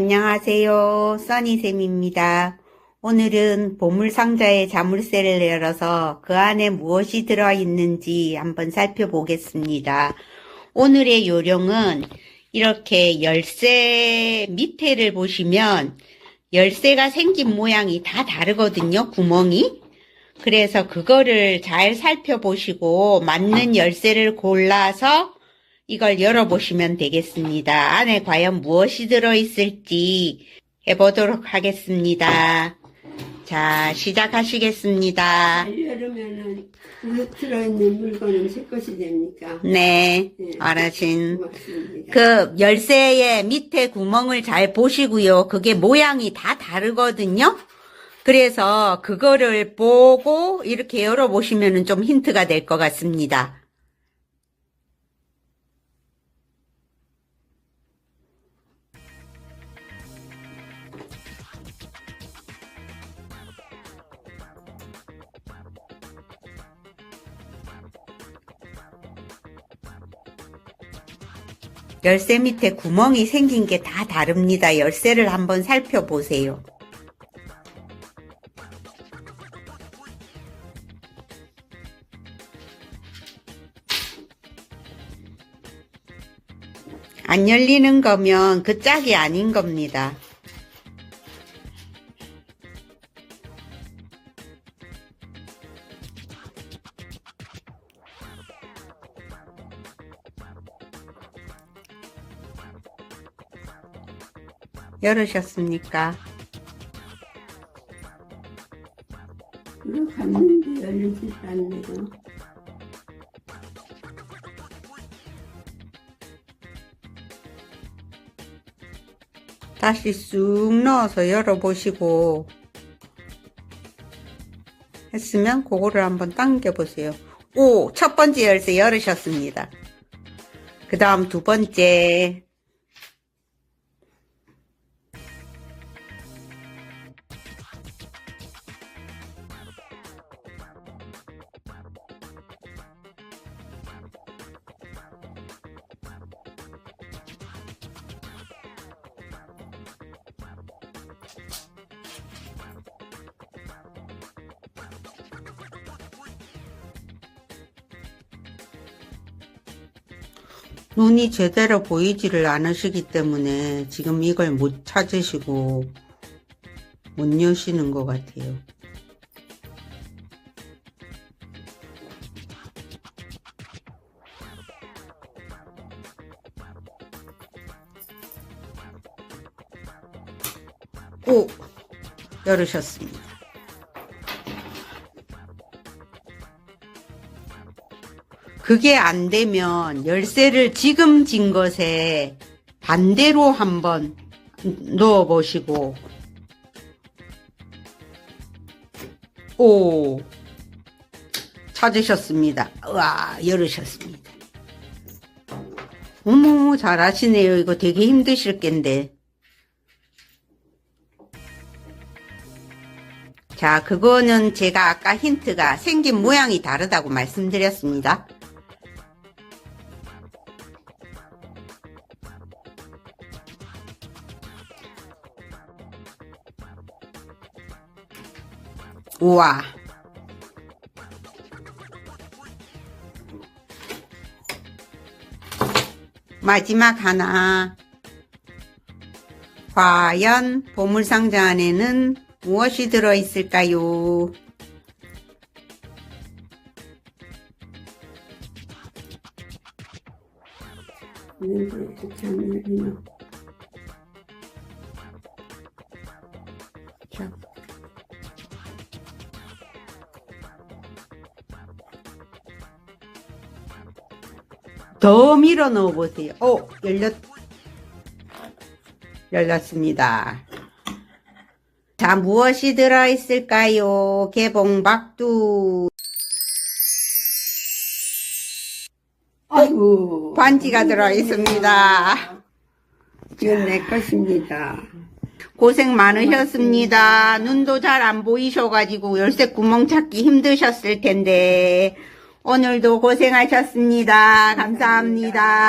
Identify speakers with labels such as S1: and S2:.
S1: 안녕하세요. 써니쌤입니다. 오늘은 보물상자의 자물쇠를 열어서 그 안에 무엇이 들어있는지 한번 살펴보겠습니다. 오늘의 요령은 이렇게 열쇠 밑에를 보시면 열쇠가 생긴 모양이 다 다르거든요. 구멍이. 그래서 그거를 잘 살펴보시고 맞는 열쇠를 골라서 이걸 열어보시면 되겠습니다. 안에 과연 무엇이 들어있을지 해보도록 하겠습니다. 자, 시작하시겠습니다.
S2: 열으면은 물 들어있는 물건은 제 것이 됩니까?
S1: 네,
S2: 네.
S1: 알아신.
S2: 고맙습니다.
S1: 그 열쇠의 밑에 구멍을 잘 보시고요. 그게 모양이 다 다르거든요. 그래서 그거를 보고 이렇게 열어보시면 좀 힌트가 될 것 같습니다. 열쇠 밑에 구멍이 생긴 게 다 다릅니다. 열쇠를 한번 살펴보세요. 안 열리는 거면 그 짝이 아닌 겁니다. 열으셨습니까?
S2: 들어갔는데 열리지 않네요.
S1: 다시 쑥 넣어서 열어보시고 했으면 그거를 한번 당겨보세요. 오! 첫 번째 열쇠 열으셨습니다. 그 다음 두 번째 눈이 제대로 보이지를 않으시기 때문에 지금 이걸 못 찾으시고 못 여시는 것 같아요. 오! 열으셨습니다. 그게 안 되면 열쇠를 지금 진 것에 반대로 한번 넣어 보시고 오 찾으셨습니다. 와 열으셨습니다. 어머 잘하시네요. 이거 되게 힘드실 겐데. 자, 그거는 제가 아까 힌트가 생긴 모양이 다르다고 말씀드렸습니다. 우와. 마지막 하나. 과연 보물상자 안에는 무엇이 들어있을까요? 더 밀어 넣어 보세요. 오, 열렸, 열렸습니다. 자, 무엇이 들어있을까요? 개봉박두.
S2: 아이고.
S1: 반지가 들어있습니다.
S2: 이건 내 것입니다.
S1: 고생 많으셨습니다. 눈도 잘 안 보이셔가지고 열쇠 구멍 찾기 힘드셨을 텐데 오늘도 고생하셨습니다. 감사합니다.